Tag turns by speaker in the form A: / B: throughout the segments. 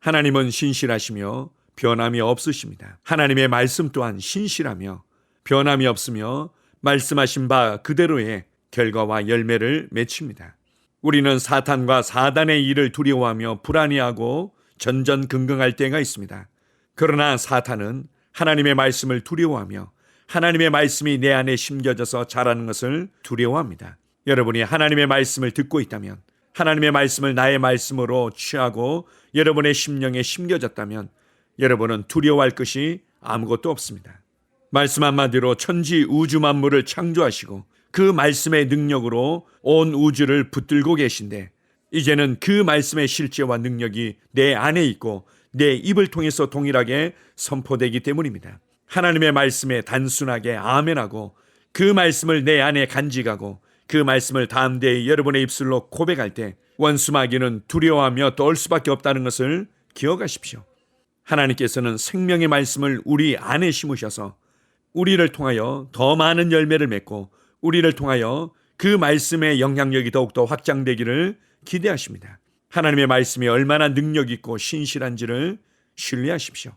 A: 하나님은 신실하시며 변함이 없으십니다. 하나님의 말씀 또한 신실하며 변함이 없으며 말씀하신 바 그대로의 결과와 열매를 맺힙니다. 우리는 사탄과 사단의 일을 두려워하며 불안해하고 전전긍긍할 때가 있습니다. 그러나 사탄은 하나님의 말씀을 두려워하며 하나님의 말씀이 내 안에 심겨져서 자라는 것을 두려워합니다. 여러분이 하나님의 말씀을 듣고 있다면 하나님의 말씀을 나의 말씀으로 취하고 여러분의 심령에 심겨졌다면 여러분은 두려워할 것이 아무것도 없습니다. 말씀 한마디로 천지 우주 만물을 창조하시고 그 말씀의 능력으로 온 우주를 붙들고 계신데 이제는 그 말씀의 실제와 능력이 내 안에 있고 내 입을 통해서 동일하게 선포되기 때문입니다. 하나님의 말씀에 단순하게 아멘하고 그 말씀을 내 안에 간직하고 그 말씀을 담대히 여러분의 입술로 고백할 때 원수 마귀는 두려워하며 떨 수밖에 없다는 것을 기억하십시오. 하나님께서는 생명의 말씀을 우리 안에 심으셔서 우리를 통하여 더 많은 열매를 맺고 우리를 통하여 그 말씀의 영향력이 더욱더 확장되기를 기대하십니다. 하나님의 말씀이 얼마나 능력 있고 신실한지를 신뢰하십시오.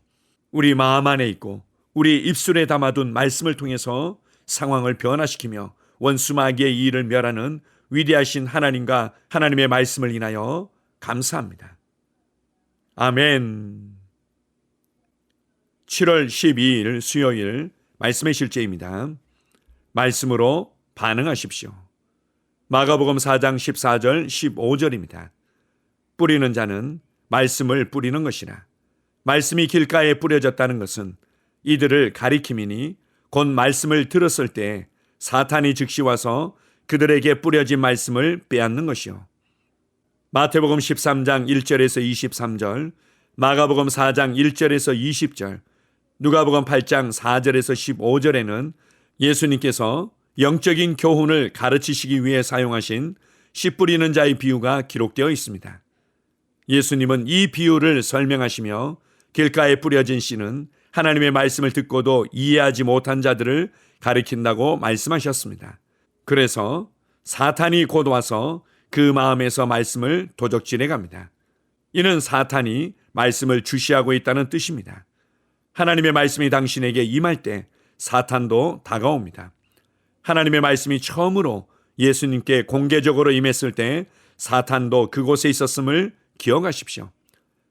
A: 우리 마음 안에 있고 우리 입술에 담아둔 말씀을 통해서 상황을 변화시키며 원수 마귀의 일을 멸하는 위대하신 하나님과 하나님의 말씀을 인하여 감사합니다. 아멘. 7월 12일 수요일 말씀의 실제입니다. 말씀으로 반응하십시오. 마가복음 4장 14절 15절입니다. 뿌리는 자는 말씀을 뿌리는 것이라. 말씀이 길가에 뿌려졌다는 것은 이들을 가리킴이니 곧 말씀을 들었을 때 사탄이 즉시 와서 그들에게 뿌려진 말씀을 빼앗는 것이요. 마태복음 13장 1절에서 23절, 마가복음 4장 1절에서 20절, 누가복음 8장 4절에서 15절에는 예수님께서 영적인 교훈을 가르치시기 위해 사용하신 씨 뿌리는 자의 비유가 기록되어 있습니다. 예수님은 이 비유를 설명하시며 길가에 뿌려진 씨는 하나님의 말씀을 듣고도 이해하지 못한 자들을 가리킨다고 말씀하셨습니다. 그래서 사탄이 곧 와서 그 마음에서 말씀을 도적질해 갑니다. 이는 사탄이 말씀을 주시하고 있다는 뜻입니다. 하나님의 말씀이 당신에게 임할 때 사탄도 다가옵니다. 하나님의 말씀이 처음으로 예수님께 공개적으로 임했을 때 사탄도 그곳에 있었음을 기억하십시오.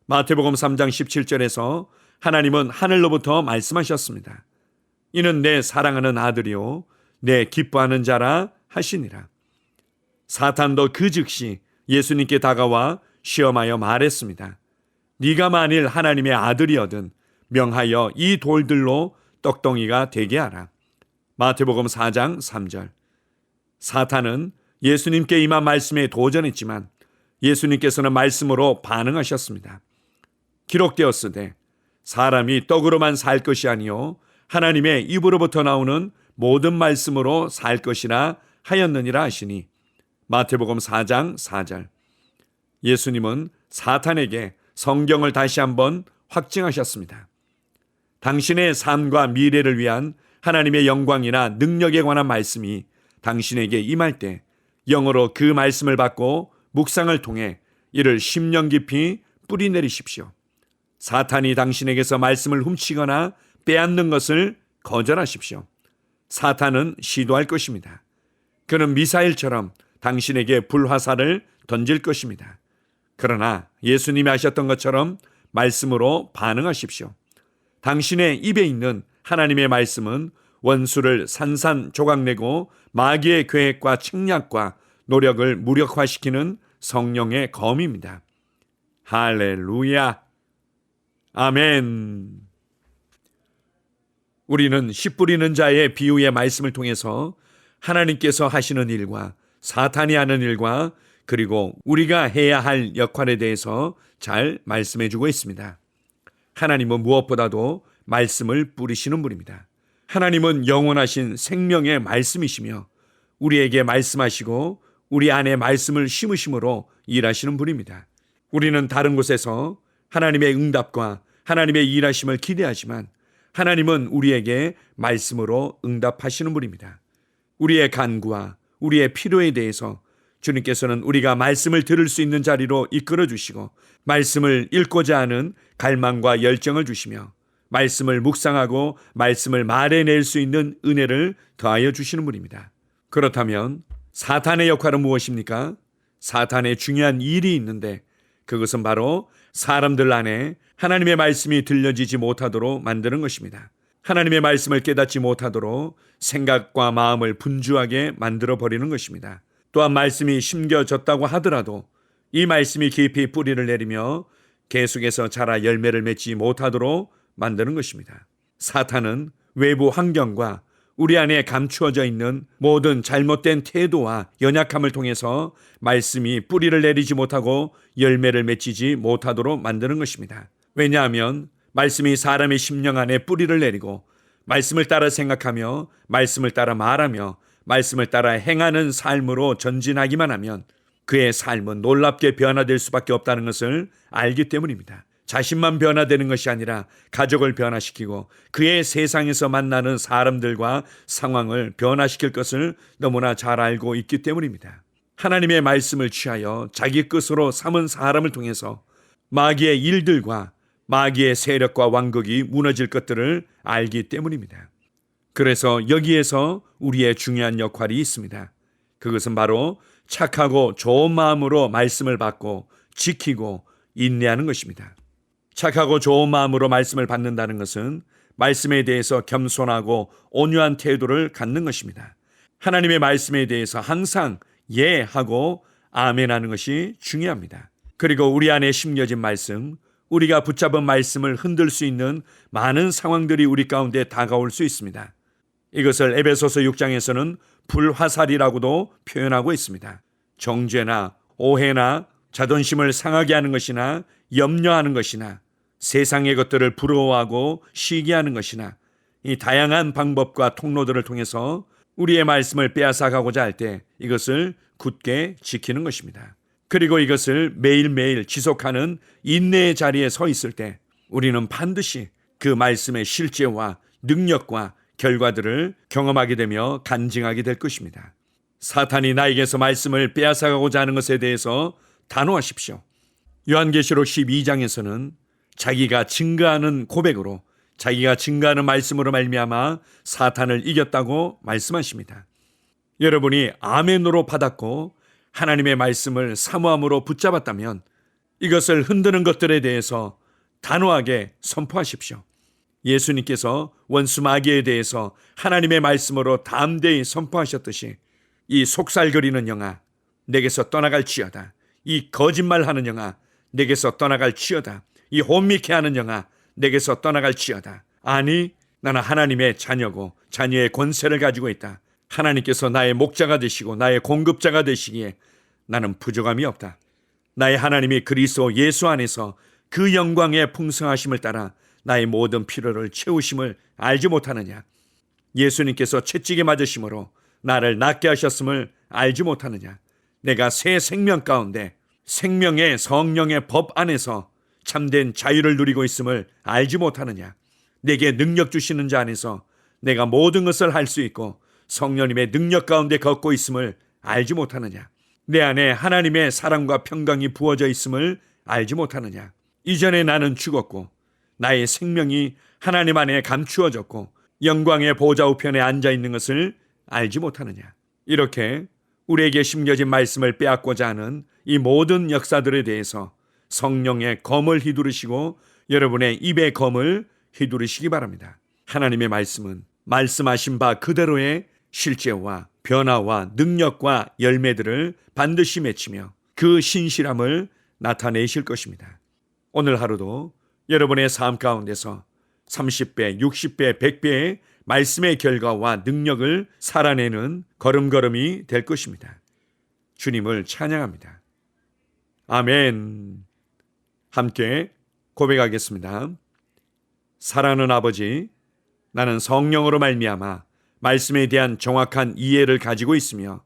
A: 마태복음 3장 17절에서 하나님은 하늘로부터 말씀하셨습니다. 이는 내 사랑하는 아들이요 내 기뻐하는 자라 하시니라. 사탄도 그 즉시 예수님께 다가와 시험하여 말했습니다. 네가 만일 하나님의 아들이어든 명하여 이 돌들로 떡덩이가 되게 하라. 마태복음 4장 3절. 사탄은 예수님께 임한 말씀에 도전했지만 예수님께서는 말씀으로 반응하셨습니다. 기록되었으되 사람이 떡으로만 살 것이 아니요 하나님의 입으로부터 나오는 모든 말씀으로 살 것이라 하였느니라 하시니 마태복음 4장 4절. 예수님은 사탄에게 성경을 다시 한번 확증하셨습니다. 당신의 삶과 미래를 위한 하나님의 영광이나 능력에 관한 말씀이 당신에게 임할 때 영어로 그 말씀을 받고 묵상을 통해 이를 10년 깊이 뿌리 내리십시오. 사탄이 당신에게서 말씀을 훔치거나 빼앗는 것을 거절하십시오. 사탄은 시도할 것입니다. 그는 미사일처럼 당신에게 불화살을 던질 것입니다. 그러나 예수님이 하셨던 것처럼 말씀으로 반응하십시오. 당신의 입에 있는 하나님의 말씀은 원수를 산산조각내고 마귀의 계획과 책략과 노력을 무력화시키는 성령의 검입니다. 할렐루야. 아멘. 우리는 씨 뿌리는 자의 비유의 말씀을 통해서 하나님께서 하시는 일과 사탄이 하는 일과 그리고 우리가 해야 할 역할에 대해서 잘 말씀해 주고 있습니다. 하나님은 무엇보다도 말씀을 뿌리시는 분입니다. 하나님은 영원하신 생명의 말씀이시며 우리에게 말씀하시고 우리 안에 말씀을 심으심으로 일하시는 분입니다. 우리는 다른 곳에서 하나님의 응답과 하나님의 일하심을 기대하지만 하나님은 우리에게 말씀으로 응답하시는 분입니다. 우리의 간구와 우리의 필요에 대해서 주님께서는 우리가 말씀을 들을 수 있는 자리로 이끌어 주시고 말씀을 읽고자 하는 갈망과 열정을 주시며 말씀을 묵상하고 말씀을 말해낼 수 있는 은혜를 더하여 주시는 분입니다. 그렇다면 사탄의 역할은 무엇입니까? 사탄의 중요한 일이 있는데 그것은 바로 사람들 안에 하나님의 말씀이 들려지지 못하도록 만드는 것입니다. 하나님의 말씀을 깨닫지 못하도록 생각과 마음을 분주하게 만들어 버리는 것입니다. 또한 말씀이 심겨졌다고 하더라도 이 말씀이 깊이 뿌리를 내리며 계속해서 자라 열매를 맺지 못하도록 만드는 것입니다. 사탄은 외부 환경과 우리 안에 감추어져 있는 모든 잘못된 태도와 연약함을 통해서 말씀이 뿌리를 내리지 못하고 열매를 맺히지 못하도록 만드는 것입니다. 왜냐하면 말씀이 사람의 심령 안에 뿌리를 내리고 말씀을 따라 생각하며 말씀을 따라 말하며 말씀을 따라 행하는 삶으로 전진하기만 하면 그의 삶은 놀랍게 변화될 수밖에 없다는 것을 알기 때문입니다. 자신만 변화되는 것이 아니라 가족을 변화시키고 그의 세상에서 만나는 사람들과 상황을 변화시킬 것을 너무나 잘 알고 있기 때문입니다. 하나님의 말씀을 취하여 자기 끝으로 삼은 사람을 통해서 마귀의 일들과 마귀의 세력과 왕국이 무너질 것들을 알기 때문입니다. 그래서 여기에서 우리의 중요한 역할이 있습니다. 그것은 바로 착하고 좋은 마음으로 말씀을 받고 지키고 인내하는 것입니다. 착하고 좋은 마음으로 말씀을 받는다는 것은 말씀에 대해서 겸손하고 온유한 태도를 갖는 것입니다. 하나님의 말씀에 대해서 항상 예 하고 아멘 하는 것이 중요합니다. 그리고 우리 안에 심겨진 말씀, 우리가 붙잡은 말씀을 흔들 수 있는 많은 상황들이 우리 가운데 다가올 수 있습니다. 이것을 에베소서 6장에서는 불화살이라고도 표현하고 있습니다. 정죄나 오해나 자존심을 상하게 하는 것이나 염려하는 것이나 세상의 것들을 부러워하고 시기하는 것이나 이 다양한 방법과 통로들을 통해서 우리의 말씀을 빼앗아가고자 할 때 이것을 굳게 지키는 것입니다. 그리고 이것을 매일매일 지속하는 인내의 자리에 서 있을 때 우리는 반드시 그 말씀의 실제와 능력과 결과들을 경험하게 되며 간증하게 될 것입니다. 사탄이 나에게서 말씀을 빼앗아가고자 하는 것에 대해서 단호하십시오. 요한계시록 12장에서는 자기가 증가하는 고백으로 자기가 증가하는 말씀으로 말미암아 사탄을 이겼다고 말씀하십니다. 여러분이 아멘으로 받았고 하나님의 말씀을 사모함으로 붙잡았다면 이것을 흔드는 것들에 대해서 단호하게 선포하십시오. 예수님께서 원수 마귀에 대해서 하나님의 말씀으로 담대히 선포하셨듯이 이 속살거리는 영아 내게서 떠나갈 지어다. 이 거짓말하는 영아 내게서 떠나갈 지어다. 이 혼미케 하는 영아 내게서 떠나갈 지어다. 아니 나는 하나님의 자녀고 자녀의 권세를 가지고 있다. 하나님께서 나의 목자가 되시고 나의 공급자가 되시기에 나는 부족함이 없다. 나의 하나님이 그리스도 예수 안에서 그 영광의 풍성하심을 따라 나의 모든 필요를 채우심을 알지 못하느냐? 예수님께서 채찍에 맞으심으로 나를 낫게 하셨음을 알지 못하느냐? 내가 새 생명 가운데 생명의 성령의 법 안에서 참된 자유를 누리고 있음을 알지 못하느냐? 내게 능력 주시는 자 안에서 내가 모든 것을 할 수 있고 성령님의 능력 가운데 걷고 있음을 알지 못하느냐? 내 안에 하나님의 사랑과 평강이 부어져 있음을 알지 못하느냐? 이전에 나는 죽었고 나의 생명이 하나님 안에 감추어졌고 영광의 보좌 우편에 앉아 있는 것을 알지 못하느냐? 이렇게 우리에게 심겨진 말씀을 빼앗고자 하는 이 모든 역사들에 대해서 성령의 검을 휘두르시고 여러분의 입의 검을 휘두르시기 바랍니다. 하나님의 말씀은 말씀하신 바 그대로의 실제와 변화와 능력과 열매들을 반드시 맺히며 그 신실함을 나타내실 것입니다. 오늘 하루도 여러분의 삶 가운데서 30배, 60배, 100배의 말씀의 결과와 능력을 살아내는 걸음걸음이 될 것입니다. 주님을 찬양합니다. 아멘. 함께 고백하겠습니다. 사랑하는 아버지, 나는 성령으로 말미암아 말씀에 대한 정확한 이해를 가지고 있으며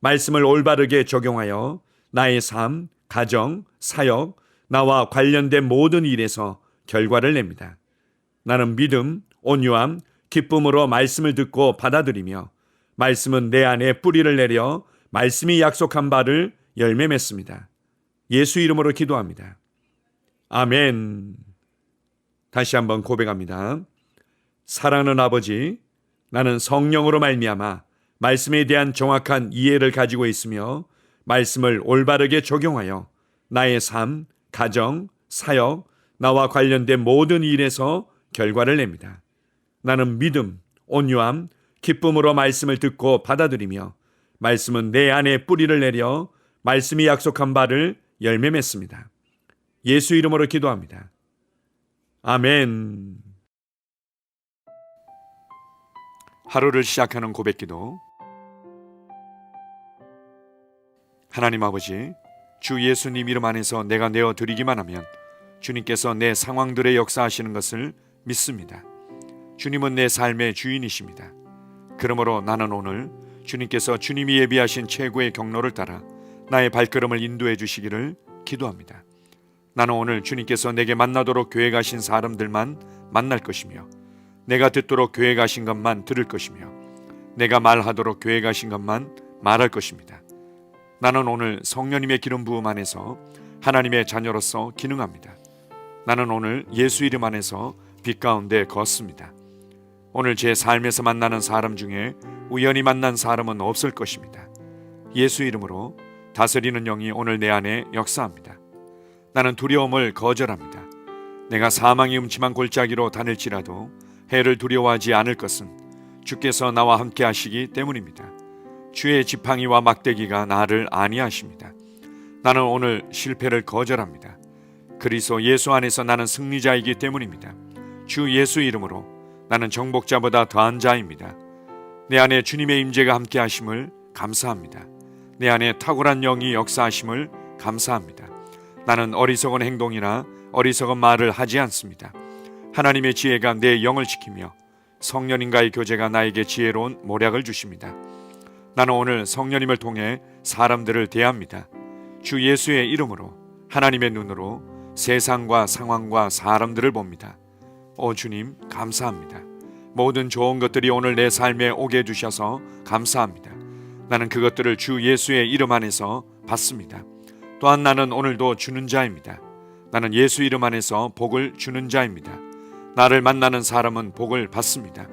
A: 말씀을 올바르게 적용하여 나의 삶, 가정, 사역, 나와 관련된 모든 일에서 결과를 냅니다. 나는 믿음, 온유함, 기쁨으로 말씀을 듣고 받아들이며 말씀은 내 안에 뿌리를 내려 말씀이 약속한 바를 열매 맺습니다. 예수 이름으로 기도합니다. 아멘. 다시 한번 고백합니다. 사랑하는 아버지, 나는 성령으로 말미암아 말씀에 대한 정확한 이해를 가지고 있으며 말씀을 올바르게 적용하여 나의 삶, 가정, 사역, 나와 관련된 모든 일에서 결과를 냅니다. 나는 믿음, 온유함, 기쁨으로 말씀을 듣고 받아들이며 말씀은 내 안에 뿌리를 내려 말씀이 약속한 바를 열매 맺습니다. 예수 이름으로 기도합니다. 아멘. 하루를 시작하는 고백기도 하나님 아버지, 주 예수님 이름 안에서 내가 내어 드리기만 하면 주님께서 내 상황들의 역사하시는 것을 믿습니다. 주님은 내 삶의 주인이십니다. 그러므로 나는 오늘 주님께서 주님이 예비하신 최고의 경로를 따라 나의 발걸음을 인도해 주시기를 기도합니다. 나는 오늘 주님께서 내게 만나도록 계획하신 사람들만 만날 것이며 내가 듣도록 계획하신 것만 들을 것이며 내가 말하도록 계획하신 것만 말할 것입니다. 나는 오늘 성령님의 기름 부음 안에서 하나님의 자녀로서 기능합니다. 나는 오늘 예수 이름 안에서 빛 가운데 걷습니다. 오늘 제 삶에서 만나는 사람 중에 우연히 만난 사람은 없을 것입니다. 예수 이름으로 다스리는 영이 오늘 내 안에 역사합니다. 나는 두려움을 거절합니다. 내가 사망이 음침한 골짜기로 다닐지라도 해를 두려워하지 않을 것은 주께서 나와 함께 하시기 때문입니다. 주의 지팡이와 막대기가 나를 안위하십니다. 나는 오늘 실패를 거절합니다. 그리스도 예수 안에서 나는 승리자이기 때문입니다. 주 예수 이름으로 나는 정복자보다 더한 자입니다. 내 안에 주님의 임재가 함께 하심을 감사합니다. 내 안에 탁월한 영이 역사하심을 감사합니다. 나는 어리석은 행동이나 어리석은 말을 하지 않습니다. 하나님의 지혜가 내 영을 지키며 성령님과의 교제가 나에게 지혜로운 모략을 주십니다. 나는 오늘 성령님을 통해 사람들을 대합니다. 주 예수의 이름으로 하나님의 눈으로 세상과 상황과 사람들을 봅니다. 오 주님 감사합니다. 모든 좋은 것들이 오늘 내 삶에 오게 해주셔서 감사합니다. 나는 그것들을 주 예수의 이름 안에서 받습니다. 또한 나는 오늘도 주는 자입니다. 나는 예수 이름 안에서 복을 주는 자입니다. 나를 만나는 사람은 복을 받습니다.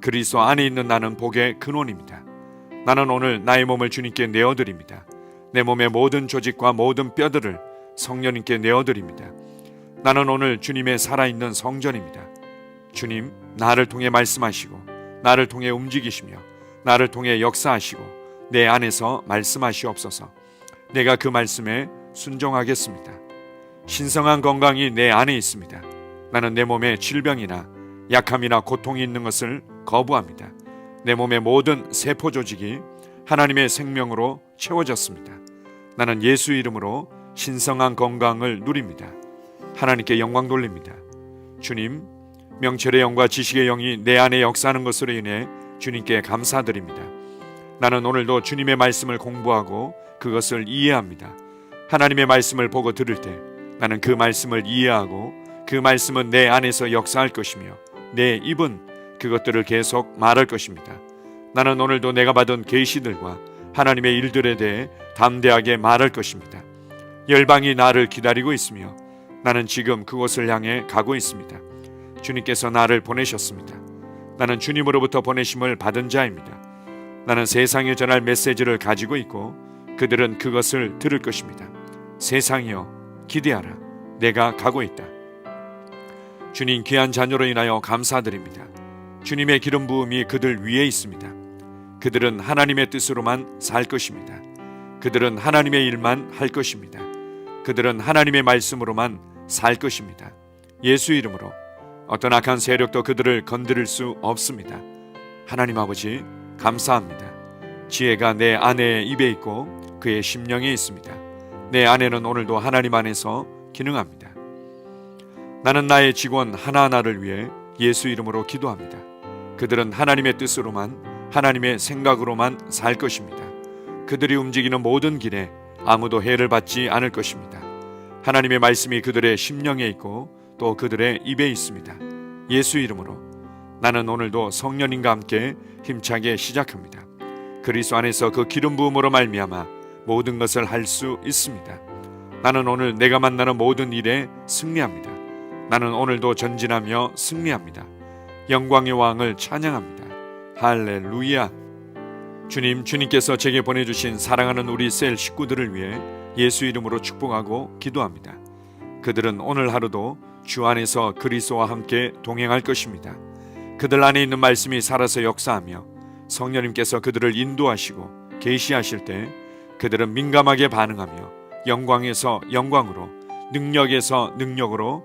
A: 그리스도 안에 있는 나는 복의 근원입니다. 나는 오늘 나의 몸을 주님께 내어 드립니다. 내 몸의 모든 조직과 모든 뼈들을 성령님께 내어 드립니다. 나는 오늘 주님의 살아있는 성전입니다. 주님, 나를 통해 말씀하시고, 나를 통해 움직이시며, 나를 통해 역사하시고, 내 안에서 말씀하시옵소서. 내가 그 말씀에 순종하겠습니다. 신성한 건강이 내 안에 있습니다. 나는 내 몸에 질병이나 약함이나 고통이 있는 것을 거부합니다. 내 몸의 모든 세포 조직이 하나님의 생명으로 채워졌습니다. 나는 예수 이름으로 신성한 건강을 누립니다. 하나님께 영광 돌립니다. 주님, 명철의 영과 지식의 영이 내 안에 역사하는 것으로 인해 주님께 감사드립니다. 나는 오늘도 주님의 말씀을 공부하고 그것을 이해합니다. 하나님의 말씀을 보고 들을 때 나는 그 말씀을 이해하고 그 말씀은 내 안에서 역사할 것이며 내 입은 그것들을 계속 말할 것입니다. 나는 오늘도 내가 받은 계시들과 하나님의 일들에 대해 담대하게 말할 것입니다. 열방이 나를 기다리고 있으며 나는 지금 그곳을 향해 가고 있습니다. 주님께서 나를 보내셨습니다. 나는 주님으로부터 보내심을 받은 자입니다. 나는 세상에 전할 메시지를 가지고 있고 그들은 그것을 들을 것입니다. 세상이여 기대하라. 내가 가고 있다. 주님 귀한 자녀로 인하여 감사드립니다. 주님의 기름 부음이 그들 위에 있습니다. 그들은 하나님의 뜻으로만 살 것입니다. 그들은 하나님의 일만 할 것입니다. 그들은 하나님의 말씀으로만 살 것입니다. 예수 이름으로 어떤 악한 세력도 그들을 건드릴 수 없습니다. 하나님 아버지 감사합니다. 지혜가 내 아내의 입에 있고 그의 심령에 있습니다. 내 아내는 오늘도 하나님 안에서 기능합니다. 나는 나의 직원 하나하나를 위해 예수 이름으로 기도합니다. 그들은 하나님의 뜻으로만 하나님의 생각으로만 살 것입니다. 그들이 움직이는 모든 길에 아무도 해를 받지 않을 것입니다. 하나님의 말씀이 그들의 심령에 있고 또 그들의 입에 있습니다. 예수 이름으로 나는 오늘도 성령님과 함께 힘차게 시작합니다. 그리스도 안에서 그 기름 부음으로 말미암아 모든 것을 할 수 있습니다. 나는 오늘 내가 만나는 모든 일에 승리합니다. 나는 오늘도 전진하며 승리합니다. 영광의 왕을 찬양합니다. 할렐루야. 주님, 주님께서 제게 보내주신 사랑하는 우리 셀 식구들을 위해 예수 이름으로 축복하고 기도합니다. 그들은 오늘 하루도 주 안에서 그리스도와 함께 동행할 것입니다. 그들 안에 있는 말씀이 살아서 역사하며 성령님께서 그들을 인도하시고 계시하실 때 그들은 민감하게 반응하며 영광에서 영광으로 능력에서 능력으로